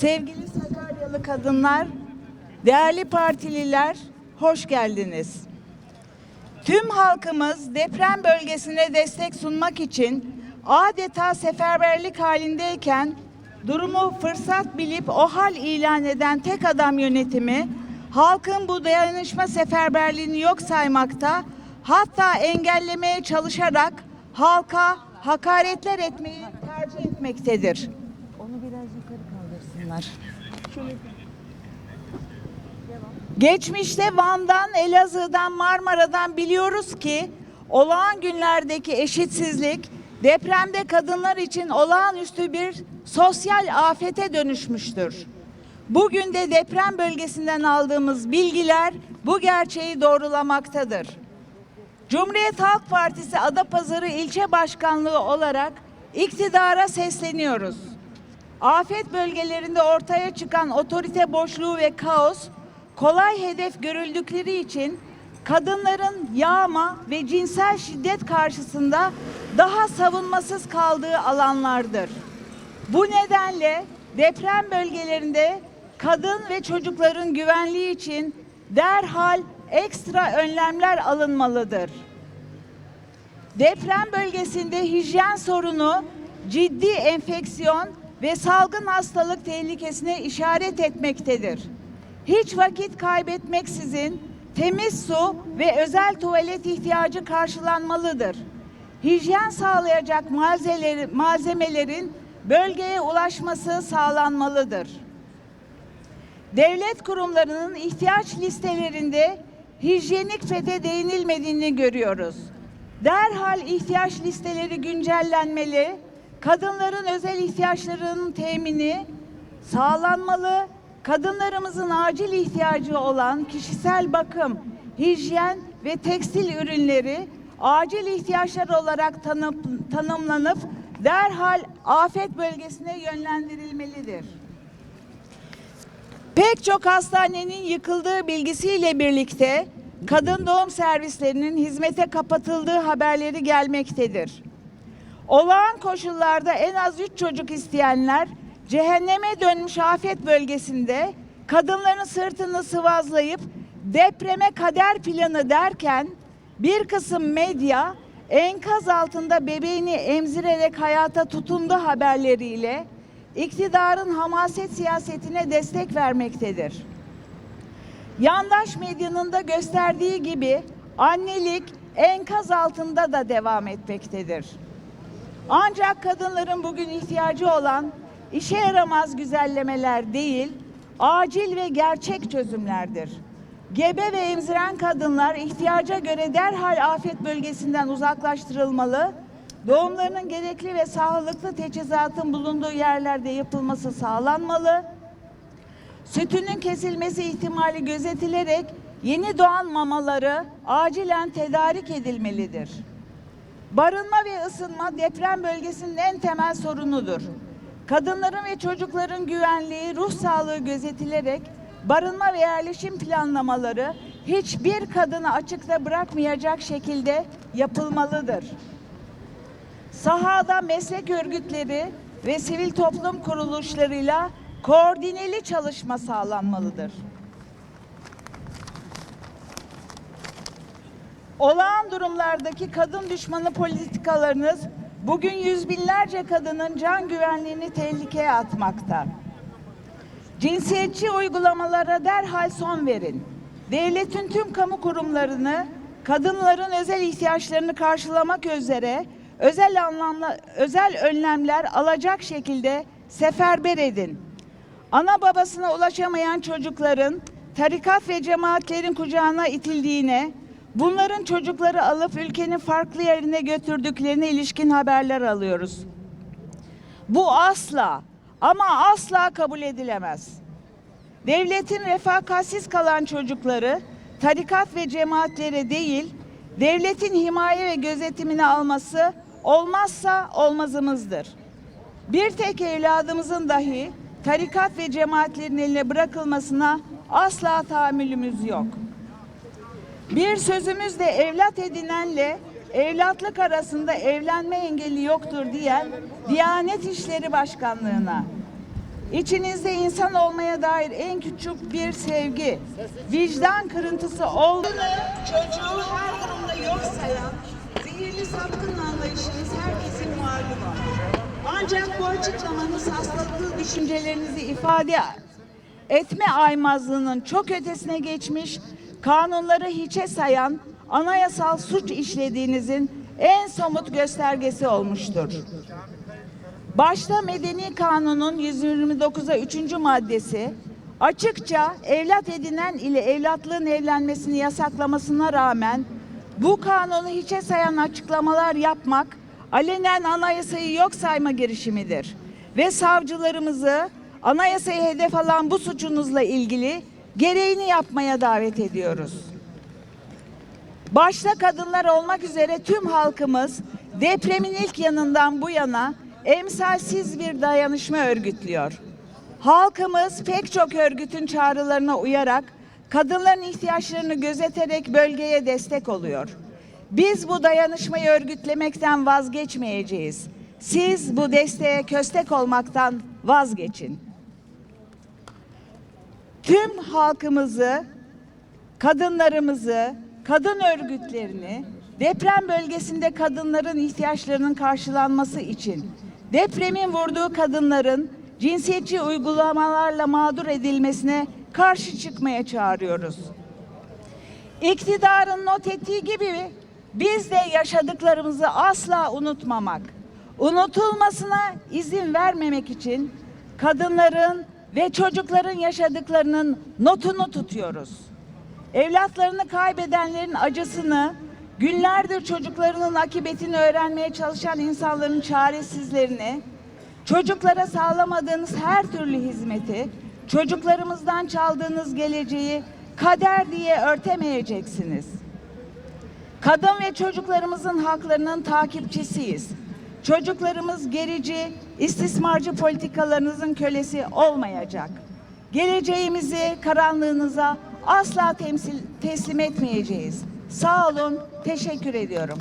Sevgili Sakaryalı kadınlar, değerli partililer, hoş geldiniz. Tüm halkımız deprem bölgesine destek sunmak için adeta seferberlik halindeyken durumu fırsat bilip o hal ilan eden tek adam yönetimi halkın bu dayanışma seferberliğini yok saymakta hatta engellemeye çalışarak halka hakaretler etmeyi tercih etmektedir. Biraz yukarı kaldırsınlar. Geçmişte Van'dan, Elazığ'dan, Marmara'dan biliyoruz ki olağan günlerdeki eşitsizlik depremde kadınlar için olağanüstü bir sosyal afete dönüşmüştür. Bugün de deprem bölgesinden aldığımız bilgiler bu gerçeği doğrulamaktadır. Cumhuriyet Halk Partisi Adapazarı İlçe Başkanlığı olarak iktidara sesleniyoruz. Afet bölgelerinde ortaya çıkan otorite boşluğu ve kaos kolay hedef görüldükleri için kadınların yağma ve cinsel şiddet karşısında daha savunmasız kaldığı alanlardır. Bu nedenle deprem bölgelerinde kadın ve çocukların güvenliği için derhal ekstra önlemler alınmalıdır. Deprem bölgesinde hijyen sorunu ciddi enfeksiyon ve salgın hastalık tehlikesine işaret etmektedir. Hiç vakit kaybetmeksizin temiz su ve özel tuvalet ihtiyacı karşılanmalıdır. Hijyen sağlayacak malzemeleri- malzemelerin bölgeye ulaşması sağlanmalıdır. Devlet kurumlarının ihtiyaç listelerinde hijyenik fete değinilmediğini görüyoruz. Derhal ihtiyaç listeleri güncellenmeli, kadınların özel ihtiyaçlarının temini sağlanmalı, kadınlarımızın acil ihtiyacı olan kişisel bakım, hijyen ve tekstil ürünleri acil ihtiyaçlar olarak tanıp, tanımlanıp derhal afet bölgesine yönlendirilmelidir. Pek çok hastanenin yıkıldığı bilgisiyle birlikte kadın doğum servislerinin hizmete kapatıldığı haberleri gelmektedir. Olağan koşullarda en az üç çocuk isteyenler cehenneme dönmüş afet bölgesinde kadınların sırtını sıvazlayıp depreme kader planı derken bir kısım medya enkaz altında bebeğini emzirerek hayata tutundu haberleriyle iktidarın hamaset siyasetine destek vermektedir. Yandaş medyanın da gösterdiği gibi annelik enkaz altında da devam etmektedir. Ancak kadınların bugün ihtiyacı olan işe yaramaz güzellemeler değil, acil ve gerçek çözümlerdir. Gebe ve emziren kadınlar ihtiyaca göre derhal afet bölgesinden uzaklaştırılmalı, doğumlarının gerekli ve sağlıklı teçhizatın bulunduğu yerlerde yapılması sağlanmalı, sütünün kesilmesi ihtimali gözetilerek yeni doğan mamaları acilen tedarik edilmelidir. Barınma ve ısınma deprem bölgesinin en temel sorunudur. Kadınların ve çocukların güvenliği, ruh sağlığı gözetilerek barınma ve yerleşim planlamaları hiçbir kadını açıkta bırakmayacak şekilde yapılmalıdır. Sahada meslek örgütleri ve sivil toplum kuruluşlarıyla koordineli çalışma sağlanmalıdır. Olağan durumlardaki kadın düşmanı politikalarınız bugün yüz binlerce kadının can güvenliğini tehlikeye atmakta. Cinsiyetçi uygulamalara derhal son verin. Devletin tüm kamu kurumlarını kadınların özel ihtiyaçlarını karşılamak üzere özel anlamda özel önlemler alacak şekilde seferber edin. Ana babasına ulaşamayan çocukların tarikat ve cemaatlerin kucağına itildiğine, bunların çocukları alıp ülkenin farklı yerine götürdüklerine ilişkin haberler alıyoruz. Bu asla ama asla kabul edilemez. Devletin refakatsiz kalan çocukları tarikat ve cemaatlere değil, devletin himaye ve gözetimini alması olmazsa olmazımızdır. Bir tek evladımızın dahi tarikat ve cemaatlerin eline bırakılmasına asla tahammülümüz yok. Bir sözümüzde evlat edinenle evlatlık arasında evlenme engeli yoktur diyen Diyanet İşleri Başkanlığı'na İçinizde insan olmaya dair en küçük bir sevgi, vicdan kırıntısı olduğunu çocuğu her durumda yok sayan zehirli sapkın anlayışınız herkesin malumu. Ancak bu açıklamanız hastalıklı düşüncelerinizi ifade etme aymazlığının çok ötesine geçmiş, kanunları hiçe sayan anayasal suç işlediğinizin en somut göstergesi olmuştur. Başta Medeni Kanun'un 129'a 3. maddesi açıkça evlat edinen ile evlatlığın evlenmesini yasaklamasına rağmen bu kanunu hiçe sayan açıklamalar yapmak alenen anayasayı yok sayma girişimidir. Ve savcılarımızı anayasayı hedef alan bu suçunuzla ilgili gereğini yapmaya davet ediyoruz. Başta kadınlar olmak üzere tüm halkımız depremin ilk yanından bu yana emsalsiz bir dayanışma örgütlüyor. Halkımız pek çok örgütün çağrılarına uyarak kadınların ihtiyaçlarını gözeterek bölgeye destek oluyor. Biz bu dayanışmayı örgütlemekten vazgeçmeyeceğiz. Siz bu desteğe köstek olmaktan vazgeçin. Tüm halkımızı kadınlarımızı, kadın örgütlerini deprem bölgesinde kadınların ihtiyaçlarının karşılanması için depremin vurduğu kadınların cinsiyetçi uygulamalarla mağdur edilmesine karşı çıkmaya çağırıyoruz. İktidarın not ettiği gibi biz de yaşadıklarımızı asla unutmamak, unutulmasına izin vermemek için kadınların ve çocukların yaşadıklarının notunu tutuyoruz. Evlatlarını kaybedenlerin acısını, günlerdir çocuklarının akıbetini öğrenmeye çalışan insanların çaresizlerini, çocuklara sağlamadığınız her türlü hizmeti, çocuklarımızdan çaldığınız geleceği kader diye örtemeyeceksiniz. Kadın ve çocuklarımızın haklarının takipçisiyiz. Çocuklarımız gerici, istismarcı politikalarınızın kölesi olmayacak. Geleceğimizi karanlığınıza asla temsil, teslim etmeyeceğiz. Sağ olun, teşekkür ediyorum.